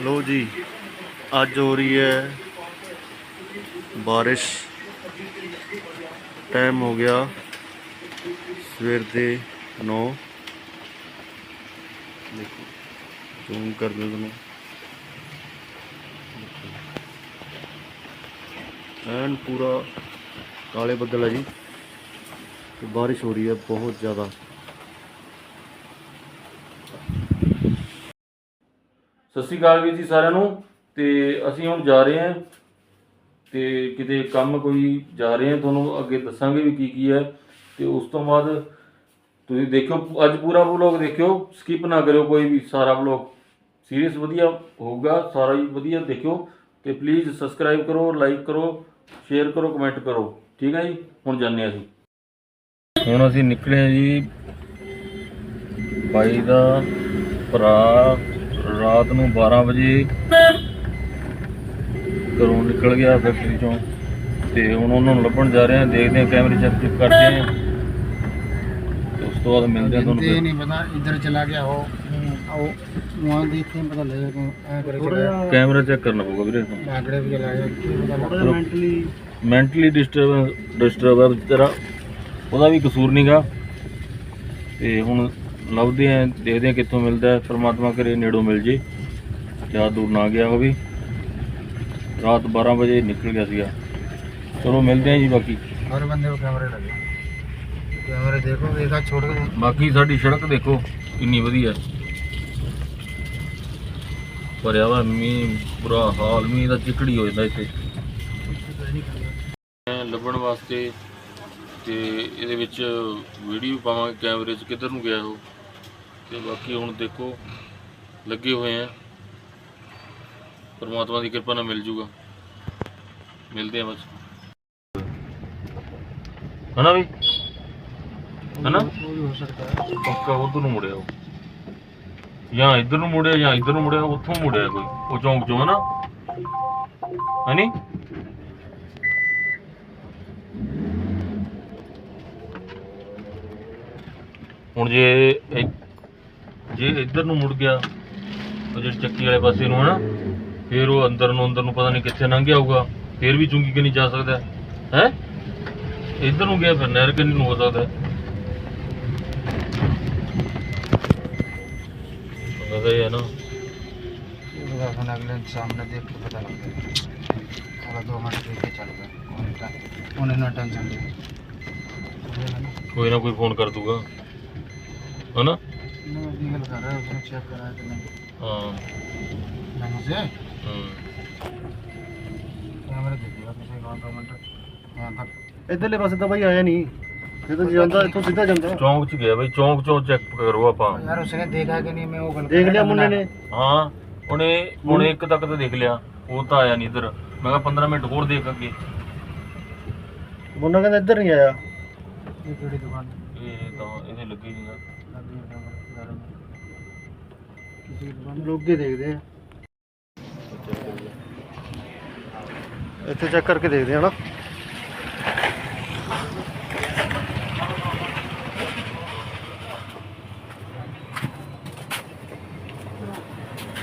ਲੋ ਜੀ, ਅੱਜ ਹੋ ਰਹੀ ਹੈ ਬਾਰਿਸ਼। ਟਾਈਮ ਹੋ ਗਿਆ ਸਵੇਰ ਦੇ 9 ਦੇਖੋ ਜ਼ੂਮ ਕਰ ਦਿਓ ਤੁਹਾਨੂੰ। ਐਨ ਪੂਰਾ ਕਾਲੇ ਬੱਦਲ ਹੈ ਜੀ। ਤੇ ਬਾਰਿਸ਼ ਹੋ ਰਹੀ ਹੈ ਬਹੁਤ ਜ਼ਿਆਦਾ। ਸਤਿ ਸ਼੍ਰੀ ਅਕਾਲ ਵੀਰ ਜੀ ਸਾਰਿਆਂ ਨੂੰ। ਤੇ ਅਸੀਂ ਹੁਣ ਜਾ ਰਹੇ ਹਾਂ। ਤੇ ਕਿਤੇ ਕੰਮ ਕੋਈ ਜਾ ਰਹੇ ਹਾਂ, ਤੁਹਾਨੂੰ ਅੱਗੇ ਦੱਸਾਂਗੇ ਵੀ ਕੀ ਕੀ ਹੈ। ਤੇ ਉਸ ਤੋਂ ਬਾਅਦ ਤੁਸੀਂ ਦੇਖਿਓ, ਅੱਜ ਪੂਰਾ ਵਲੌਗ ਦੇਖਿਓ ਸਕਿਪ ਨਾ ਕਰਿਓ ਕੋਈ ਵੀ ਸਾਰਾ ਵਲੌਗ ਸੀਰੀਅਸ ਵਧੀਆ ਹੋਊਗਾ, ਸਾਰਾ ਹੀ ਵਧੀਆ ਦੇਖਿਓ। ਤੇ ਪਲੀਜ਼ ਸਬਸਕ੍ਰਾਈਬ ਕਰੋ ਲਾਈਕ ਕਰੋ ਸ਼ੇਅਰ ਕਰੋ ਕਮੈਂਟ ਕਰੋ। ਠੀਕ ਹੈ ਜੀ? ਹੁਣ ਜਾਂਦੇ ਹਾਂ ਅਸੀਂ। ਹੁਣ ਅਸੀਂ ਨਿਕਲੇ ਜੀ। ਬਾਈ ਦਾ ਭਰਾ ਰਾਤ ਨੂੰ 12 ਵਜੇ ਘਰੋਂ ਨਿਕਲ ਗਿਆ ਫੈਕਟਰੀ ਚੋਂ ਤੇ ਹੁਣ ਉਹਨਾਂ ਨੂੰ ਲੱਭਣ ਜਾ ਰਹੇ ਹਾਂ ਦੇਖਦੇ ਹਾਂ ਕੈਮਰੇ ਚੈੱਕ ਚੁੱਕ ਕਰਦੇ ਹਾਂ। ਤੇ ਉਸ ਤੋਂ ਬਾਅਦ ਮਿਲਦੇ ਹਾਂ ਤੁਹਾਨੂੰ ਇਹ ਨਹੀਂ ਪਤਾ ਇੱਧਰ ਚਲਾ ਗਿਆ ਉਹ ਉਹ ਵਾਂ ਦੇਖੇ ਪਤਾ ਲੱਗੇ ਕਿ ਐ ਕਰੇ ਚਲਾ ਕੈਮਰਾ ਚੈੱਕ ਕਰਨਾ ਪਊਗਾ ਵੀਰੇ ਲਾਗੜੇ ਵੀ ਚਲਾ ਗਿਆ ਕੀ ਪਤਾ ਮੈਂਟਲੀ ਮੈਂਟਲੀ ਡਿਸਟਰਬ ਡਿਸਟਰਬ ਆ ਤੇਰਾ। ਉਹਦਾ ਵੀ ਕਸੂਰ ਨਹੀਂਗਾ ਤੇ ਹੁਣ ਲੱਭਦੇ ਆ ਦੇਖਦੇ ਆ ਕਿੱਥੋਂ ਮਿਲਦਾ ਪਰਮਾਤਮਾ ਕਰੇ ਨੇੜੋਂ ਮਿਲ ਜੇ। ਜ਼ਿਆਦਾ ਦੂਰ ਨਾ ਗਿਆ ਹੋਵੇ। ਰਾਤ 12 ਵਜੇ ਨਿਕਲ ਗਿਆ ਸੀਗਾ। ਚਲੋ ਮਿਲਦੇ ਆ ਜੀ ਬਾਕੀ। ਹਰ ਬੰਦੇ ਨੂੰ ਕੈਮਰੇ ਲੱਗੇ। ਕੈਮਰੇ ਦੇਖੋ ਇਹਦਾ ਛੋੜ ਕੇ ਬਾਕੀ ਸਾਡੀ ਸੜਕ ਦੇਖੋ ਕਿੰਨੀ ਵਧੀਆ। ਭਰਿਆ ਵਾ ਮੀਂਹ ਬੁਰਾ ਹਾਲ। ਮੀਂਹ ਦਾ ਚਿਕੜੀ ਹੋ ਜਾਂਦਾ ਇੱਥੇ। ਲੱਭਣ ਵਾਸਤੇ ਤੇ ਇਹਦੇ ਵਿੱਚ ਵੀਡੀਓ ਪਾਵਾਂਗੇ ਕੈਮਰੇ 'ਚ ਕਿੱਧਰ ਨੂੰ ਗਿਆ ਉਹ। ਤੇ ਬਾਕੀ ਹੁਣ ਦੇਖੋ, ਲੱਗੇ ਹੋਏ ਆ। ਪਰਮਾਤਮਾ ਦੀ ਕਿਰਪਾ ਨਾਲ ਮਿਲ ਜੂਗਾ। ਮਿਲਦੇ ਆ ਬਸ। ਹਨਾ ਵੀ? ਹਨਾ? ਪੱਕਾ ਉਧਰ ਨੂੰ ਮੁੜਿਆ ਉਹ। ਜਾਂ ਇੱਧਰ ਨੂੰ ਮੁੜਿਆ, ਜਾਂ ਇੱਧਰ ਨੂੰ ਮੁੜਿਆ, ਉੱਥੋਂ ਮੁੜਿਆ ਕੋਈ। ਉਹ ਚੌਂਕ ਚੋਂ, ਹਨਾ? ਹਨੀ ਹੁਣ ਜੇ ਜੇ ਇੱਧਰ ਨੂੰ ਮੁੜ ਗਿਆ ਉਹ ਜਿਹੜੇ ਚੱਕੀ ਵਾਲੇ ਪਾਸੇ ਨੂੰ ਹਨਾ ਫਿਰ ਉਹ ਅੰਦਰ ਨੂੰ ਅੰਦਰ ਨੂੰ ਪਤਾ ਨਹੀਂ ਕਿੱਥੇ ਲੰਘ ਗਿਆ ਹੋਊਗਾ ਫਿਰ ਵੀ ਚੁੰਗੀ ਕਨੀ ਜਾ ਸਕਦਾ? ਹੈ? ਇੱਧਰ ਨੂੰ ਗਿਆ ਫਿਰ ਨਹਿਰ ਕਨੀ ਨੂੰ ਹੋ ਸਕਦਾ? ਕੋਈ ਕੋਈ ਨਾ ਕੋਈ ਫੋਨ ਕਰ ਦੂਗਾ। ਹਨਾ? गूगल कर रहा है उसने चेक करा है कि नहीं ਹਾਂ नहीं से ਹੂੰ कैमरे देखिएगा पिछले कौन दो मिनट यहाँ तक ਇਧਰਲੇ ਪਾਸੇ ਤਾਂ ਬਾਈ ਆਇਆ ਨਹੀਂ ਇਹ ਤਾਂ ਜਾਂਦਾ ਇੱਥੋਂ ਸਿੱਧਾ ਜਾਂਦਾ ਚੌਂਕ ਚ ਗਿਆ ਬਈ ਚੌਂਕ ਚੋਂ ਚੈੱਕ ਕਰੋ ਆਪਾਂ यार उसने देखा कि नहीं मैं वो गलत ਦੇਖ ਲਿਆ ਮੁੰਨੇ ਨੇ ਹਾਂ ਉਹਨੇ ਹੁਣ ਇੱਕ ਤੱਕ ਤਾਂ ਦੇਖ ਲਿਆ ਉਹ ਤਾਂ ਆਇਆ ਨਹੀਂ ਇੱਧਰ ਮੈਂ ਕਿਹਾ 15 ਮਿੰਟ ਹੋਰ ਦੇਖ ਅੱਗੇ ਮੁੰਨਾ ਕਹਿੰਦਾ ਇੱਧਰ ਨਹੀਂ ਆਇਆ ये केड़ी दुकान ਇਹ ਤਾਂ ਇਹਦੇ ਲੱਗੀ ਨਹੀਂਗਾ लगी ਇੱਥੇ ਚੈੱਕ ਕਰਕੇ ਦੇਖਦੇ ਆ ਨਾ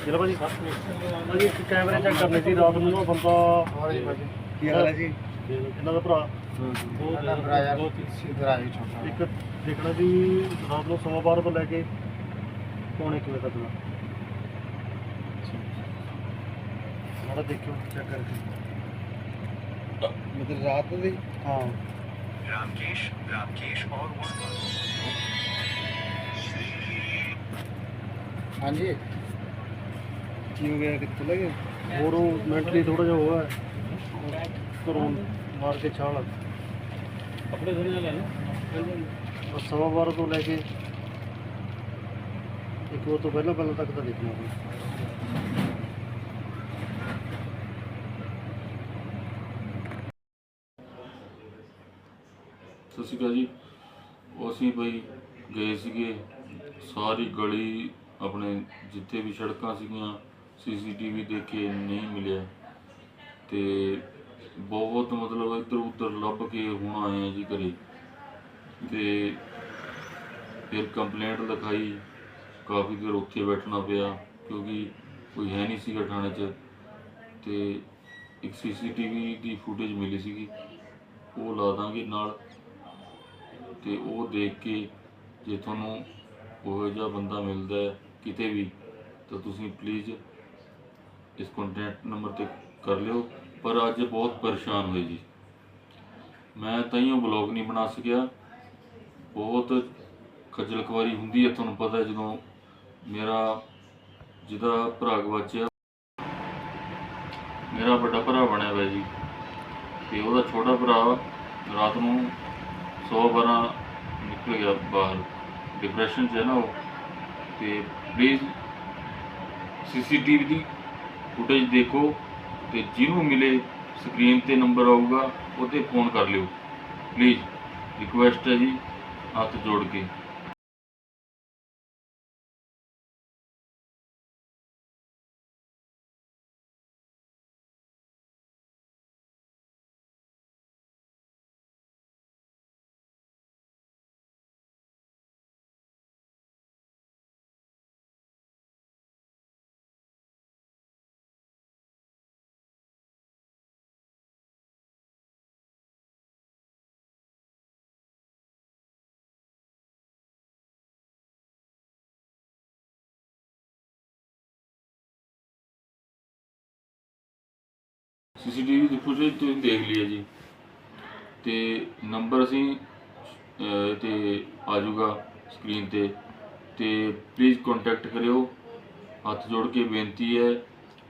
ਚਲੋ ਭਾਜੀ। ਭਾਜੀ ਕੈਮਰੇ ਚੈੱਕ ਕਰਨੇ ਸੀ ਰਾਤ ਨੂੰ ਉਹ ਬੰਦਾ ਹਾਂਜੀ ਭਾਜੀ। ਕੀ ਹਾਲ ਹੈ ਜੀ? ਇਹਨਾਂ ਦਾ ਭਰਾ। ਦੋ ਭਰਾ ਯਾਰ ਦੋ ਸਿੱਧਰਾ ਹੀ ਛੋਟਾ। ਇੱਕ ਦੇਖਣਾ ਜੀ ਰਾਤ ਨੂੰ ਸਮਾਂ ਬਾਅਦ ਤੋਂ ਲੈ ਕੇ ਪੌਣੇ ਕਿਵੇਂ ਤੱਕ ਦਾ। ਤਾਂ ਦੇਖਿਓ ਚੈੱਕ ਕਰਕੇ। ਮਤਲਬ ਰਾਤ ਦੀ? ਹਾਂ। ਰਾਮਕੇਸ਼ ਰਾਮਕੇਸ਼ ਔਰ ਹਾਂਜੀ। ਕੀ ਹੋ ਹੋਰ ਉਹ ਮੈਂਟਲੀ ਥੋੜਾ ਜਿਹਾ ਹੋਇਆ ਕਰੋਨ ਮਾਰ ਕੇ ਛਾਲ ਕੱਪੜੇ ਧੋਣੇ ਨਾਲ ਲੈਣਾ ਸਵਾ ਬਾਰਾਂ ਤੋਂ ਲੈ ਕੇ ਇੱਕ ਉਹ ਤੋਂ ਪਹਿਲਾਂ ਪਹਿਲਾਂ ਤੱਕ ਤਾਂ ਦੇਖਣਾ ਸਤਿ ਸ਼੍ਰੀ ਅਕਾਲ ਜੀ। ਉਹ ਅਸੀਂ ਬਈ ਗਏ ਸੀਗੇ, ਸਾਰੀ ਗਲੀ ਆਪਣੇ ਜਿੱਥੇ ਵੀ ਸੜਕਾਂ ਸੀਗੀਆਂ, ਸੀਸੀਟੀਵੀ ਦੇਖੇ, ਨਹੀਂ ਮਿਲਿਆ। ਤੇ ਬਹੁਤ ਮਤਲਬ ਇੱਧਰ ਉੱਧਰ ਲੱਭ ਕੇ ਹੁਣ ਆਏ ਆ ਜੀ ਘਰੇ। ਤੇ ਫਿਰ ਕੰਪਲੇਂਟ ਲਿਖਾਈ, ਕਾਫੀ ਦੇਰ ਉੱਥੇ ਬੈਠਣਾ ਪਿਆ, ਕਿਉਂਕਿ ਕੋਈ ਹੈ ਨਹੀਂ ਸੀਗਾ ਥਾਣੇ 'ਚ। ਤੇ ਇੱਕ ਸੀਸੀਟੀਵੀ ਦੀ ਫੁਟੇਜ ਮਿਲੀ ਸੀਗੀ, ਉਹ ਲਾ ਦਾਂਗੇ ਨਾਲ। ਤੇ ਉਹ ਦੇਖ ਕੇ ਜੇ ਤੁਹਾਨੂੰ ਉਹ ਜਿਹਾ ਬੰਦਾ ਮਿਲਦਾ ਹੈ ਕਿਤੇ ਵੀ, ਤਾਂ ਤੁਸੀਂ ਪਲੀਜ਼ ਇਸ ਕੰਟੈਕਟ ਨੰਬਰ ਤੇ ਕਰ ਲਿਓ। ਪਰ ਅੱਜ ਬਹੁਤ ਪਰੇਸ਼ਾਨ ਹੋਏ ਜੀ। ਮੈਂ ਤਾਈਓ ਬਲੌਗ ਨਹੀਂ ਬਣਾ ਸਕਿਆ। ਬਹੁਤ ਖੱਜਲ ਖਵਾਰੀ ਹੁੰਦੀ ਹੈ, ਤੁਹਾਨੂੰ ਪਤਾ ਜਦੋਂ ਮੇਰਾ ਜਿਹਦਾ ਭਰਾ ਗਵਾਚਿਆ, ਮੇਰਾ ਵੱਡਾ ਭਰਾ ਬਣਿਆ ਹੋਇਆ ਜੀ। ਤੇ ਉਹਦਾ ਛੋਟਾ ਭਰਾ ਰਾਤ ਨੂੰ 112 ਨਿਕਲ ਗਿਆ ਬਾਹਰ। ਡਿਪਰੈਸ਼ਨ 'ਚ ਹੈ ਨਾ ਉਹ। ਤੇ ਪਲੀਜ਼ ਸੀਸੀਟੀਵੀ ਦੀ ਫੁਟੇਜ ਦੇਖੋ ਤੇ ਜਿਹਨੂੰ ਮਿਲੇ ਸਕਰੀਨ ਤੇ ਨੰਬਰ ਆਊਗਾ ਉਹ ਤੇ ਫੋਨ ਕਰ ਲਿਓ। ਪਲੀਜ਼ ਰਿਕੁਐਸਟ ਹੈ ਜੀ ਹੱਥ ਜੋੜ ਕੇ। ਸੀਸੀਟੀਵੀ ਦੀ ਫੁਟੇਜ ਤੁਸੀਂ ਦੇਖ ਲਈ ਹੈ ਜੀ। ਤੇ ਨੰਬਰ ਅਸੀਂ ਅਹ, ਤੇ ਆ ਜਾਊਗਾ ਸਕਰੀਨ ਤੇ। ਤੇ ਪਲੀਜ਼ ਕੰਟੈਕਟ ਕਰਿਓ। ਹੱਥ ਜੋੜ ਕੇ ਬੇਨਤੀ ਹੈ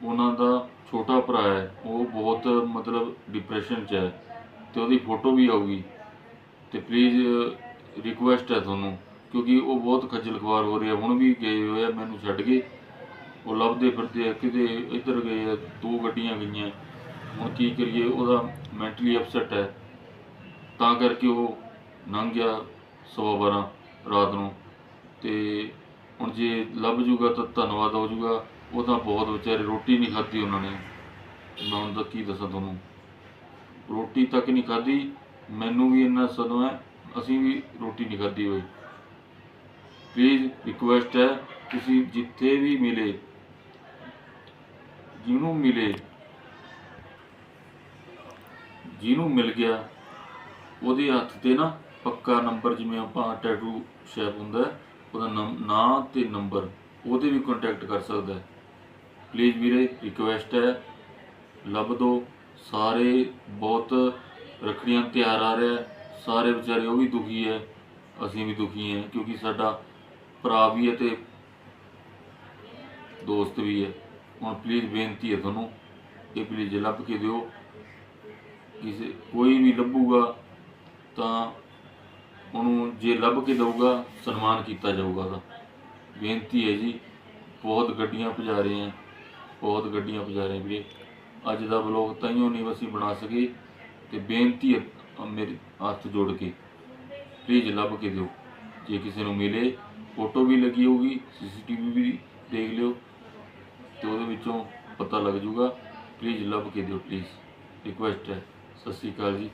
ਉਹਨਾਂ ਦਾ ਛੋਟਾ ਭਰਾ ਹੈ ਉਹ ਬਹੁਤ ਮਤਲਬ ਡਿਪਰੈਸ਼ਨ 'ਚ ਹੈ। ਤੇ ਉਹਦੀ ਫੋਟੋ ਵੀ ਆਊਗੀ। ਤੇ ਪਲੀਜ਼ ਰਿਕੁਐਸਟ ਹੈ ਤੁਹਾਨੂੰ ਕਿਉਂਕਿ ਉਹ ਬਹੁਤ ਖੱਜਲ ਖਵਾਰ ਹੋ ਰਿਹਾ। ਹੁਣ ਵੀ ਗਏ ਹੋਏ ਆ ਮੈਨੂੰ ਛੱਡ ਕੇ। ਉਹ ਲੱਭਦੇ ਫਿਰਦੇ ਆ ਕਿਤੇ ਇੱਧਰ ਗਏ ਆ ਦੋ ਗੱਡੀਆਂ ਗਈਆਂ। ਹੁਣ ਕੀ ਕਰੀਏ, ਉਹਦਾ ਮੈਂਟਲੀ ਅਪਸੈਟ ਹੈ। ਤਾਂ ਕਰਕੇ ਉਹ ਲੰਘ ਗਿਆ ਸਵਾ ਬਾਰਾਂ ਰਾਤ ਨੂੰ। ਤੇ ਹੁਣ ਜੇ ਲੱਭ ਜੂਗਾ ਤਾਂ ਧੰਨਵਾਦ ਹੋ ਜੂਗਾ। ਉਹ ਤਾਂ ਬਹੁਤ ਵਿਚਾਰੇ ਰੋਟੀ ਨਹੀਂ ਖਾਧੀ ਉਹਨਾਂ ਨੇ। ਮੈਂ ਹੁਣ ਤਾਂ ਕੀ ਦੱਸਾਂ ਤੁਹਾਨੂੰ? ਰੋਟੀ ਤੱਕ ਨਹੀਂ ਖਾਧੀ। ਮੈਨੂੰ ਵੀ ਇੰਨਾ ਸਦਮਾ ਹੈ, ਅਸੀਂ ਵੀ ਰੋਟੀ ਨਹੀਂ ਖਾਧੀ ਹੋਈ। ਪਲੀਜ਼ ਰਿਕੁਐਸਟ ਹੈ, ਤੁਸੀਂ ਜਿੱਥੇ ਵੀ ਮਿਲੇ, ਜਿਹਨੂੰ ਮਿਲੇ ਜਿਹਨੂੰ ਮਿਲ ਗਿਆ, ਉਹਦੇ ਹੱਥ ਤੇ ਨਾ ਪੱਕਾ ਨੰਬਰ ਜਿਵੇਂ ਆਪਾਂ ਟੈਟੂ ਸ਼ੈਪ ਹੁੰਦਾ ਉਹਦਾ ਨੰਮ- ਨਾਂ ਤੇ ਨੰਬਰ ਉਹਦੇ ਵੀ ਕੰਟੈਕਟ ਕਰ ਸਕਦਾ ਹੈ। ਪਲੀਜ਼ ਵੀਰੇ ਰਿਕੁਐਸਟ ਹੈ, ਲੱਭ ਦੋ ਸਾਰੇ ਬਹੁਤ ਰੱਖੜੀਆਂ ਤਿਆਰ ਆ ਰਿਹਾ ਸਾਰੇ ਵਿਚਾਰੇ ਉਹ ਵੀ ਦੁਖੀ ਹੈ, ਅਸੀਂ ਵੀ ਦੁਖੀ ਹਾਂ, ਕਿਉਂਕਿ ਸਾਡਾ ਭਰਾ ਵੀ ਹੈ ਤੇ ਦੋਸਤ ਵੀ ਹੈ। ਹੁਣ ਪਲੀਜ਼ ਬੇਨਤੀ ਹੈ ਤੁਹਾਨੂੰ, ਇਹ ਪਲੀਜ਼ ਲੱਭ ਕੇ ਦਿਓ। ਕਿਸੇ ਕੋਈ ਵੀ ਲੱਭੂਗਾ ਤਾਂ ਉਹਨੂੰ ਜੇ ਲੱਭ ਕੇ ਦਊਗਾ, ਸਨਮਾਨ ਕੀਤਾ ਜਾਊਗਾ ਉਹਦਾ। ਬੇਨਤੀ ਹੈ ਜੀ, ਬਹੁਤ ਗੱਡੀਆਂ ਪੁਜਾ ਰਹੇ ਆ ਬਹੁਤ ਗੱਡੀਆਂ ਪੁਜਾ ਰਹੇ ਵੀਰੇ। ਅੱਜ ਦਾ ਵਲੋਗ ਤਾਈਓ ਨਹੀਂ ਅਸੀਂ ਬਣਾ ਸਕੇ ਤੇ ਬੇਨਤੀ ਹੈ ਮੇਰੇ ਹੱਥ ਜੋੜ ਕੇ ਪਲੀਜ਼ ਲੱਭ ਕੇ ਦਿਓ। ਜੇ ਕਿਸੇ ਨੂੰ ਮਿਲੇ, ਫੋਟੋ ਵੀ ਲੱਗੀ ਹੋਊਗੀ ਸੀਸੀਟੀਵੀ ਵੀ ਦੇਖ ਲਿਓ ਤੇ ਉਹਦੇ ਵਿੱਚੋਂ ਪਤਾ ਲੱਗ ਜਾਊਗਾ। ਪਲੀਜ਼ ਲੱਭ ਕੇ ਦਿਓ ਪਲੀਜ਼ ਰਿਕੁਐਸਟ ਹੈ। ਸਤਿ ਸ਼੍ਰੀ ਅਕਾਲ ਜੀ।